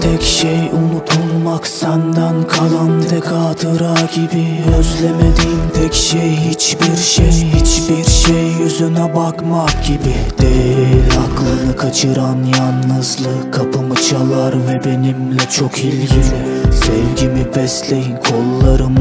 tek şey unutulmak Senden kalan tek hatıra gibi. Özlemediğim tek şey hiçbir şey Hiçbir şey yüzüne bakmak gibi Değil. Aklını kaçıran yalnızlık Kapımı çalar ve benimle çok ilgili. Sevgimi besleyin kollarımda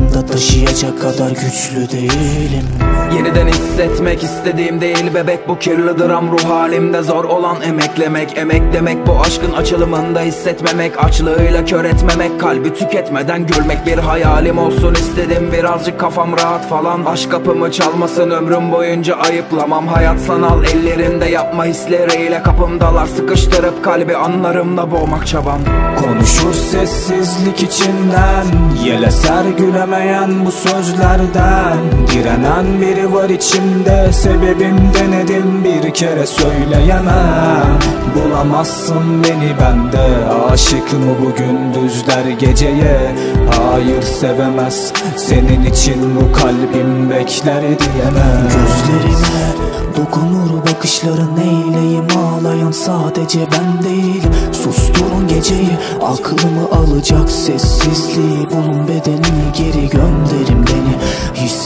taşıyacak kadar güçlü değilim. Yeniden hissetmek istediğim değil bebek Bu kirli dram ruh halimde. Zor olan emeklemek Emek demek bu aşkın açılımında hissetmemek Açlığıyla kör etmemek kalbi tüketmeden gülmek. Bir hayalim olsun istedim birazcık kafam rahat falan. Aşk kapımı çalmasın ömrüm boyunca ayıplamam. Hayat sanal ellerinde yapma hisleriyle kapımdalar. Sıkıştırıp kalbi anlarımla boğmak çabam. Konuşur sessizlik içinden Yel eser gülemeyen bu sözlerden Direnen biri var içimde. Sebebim denedim bir kere söyleyemem. Bulamazsın beni bende Aşık mı bu gündüzler geceye? Hayır sevemez. Senin için bu kalbim bekler diyemem. Gözlerime dokunur bakışların Neyleyim ağlayan sadece ben değil Susturun geceyi. Aklımı alacak sessizliği Bunun bedenini geri gönderin beni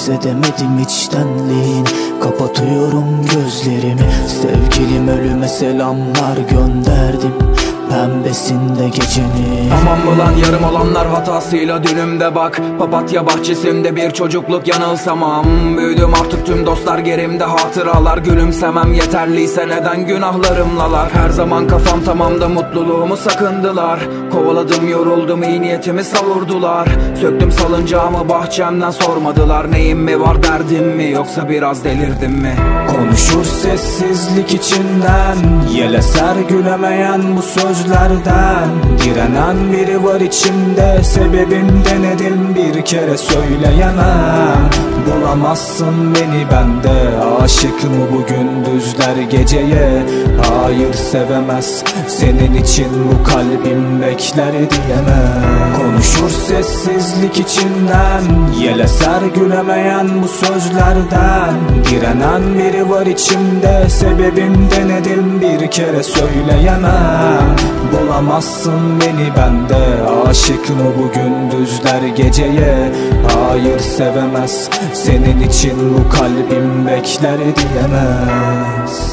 Hissedemedim içtenliğin Kapatıyorum gözlerimi. Sevgilim ölüme selamlar gönderdim Pembesinde gecenin Aman bulan yarım olanlar hatasıyla dünümde bak. Papatya bahçesinde bir çocukluk yanılsamam. Büyüdüm artık tüm dostlar gerimde. Hatıralar Gülümsemem. Yeterliyse neden günahlarımlalar Her zaman kafam tamamda. Mutluluğumu sakındılar. Kovaladım yoruldum iyi niyetimi savurdular. Söktüm salıncağımı bahçemden. Sormadılar Neyim mi var derdim mi? Yoksa biraz delirdim mi? Konuşur sessizlik içinden. Yel eser gülemeyen bu sözlerden Direnen biri var içimde. Sebebim denedim bir kere söyleyemem. Bulamazsın beni bende Aşık mı bu gündüzler geceye? Hayır sevemez. Senin için bu kalbim bekler diyemem Konuşur sessizlik içinden Yel eser gülemeyen bu sözlerden. Direnen biri var içimde Sebebim denedim bir kere söyleyemem. Bulamazsın beni bende Aşık mı bu gündüzler geceye? Hayır sevemez Senin için bu kalbim bekler diyemez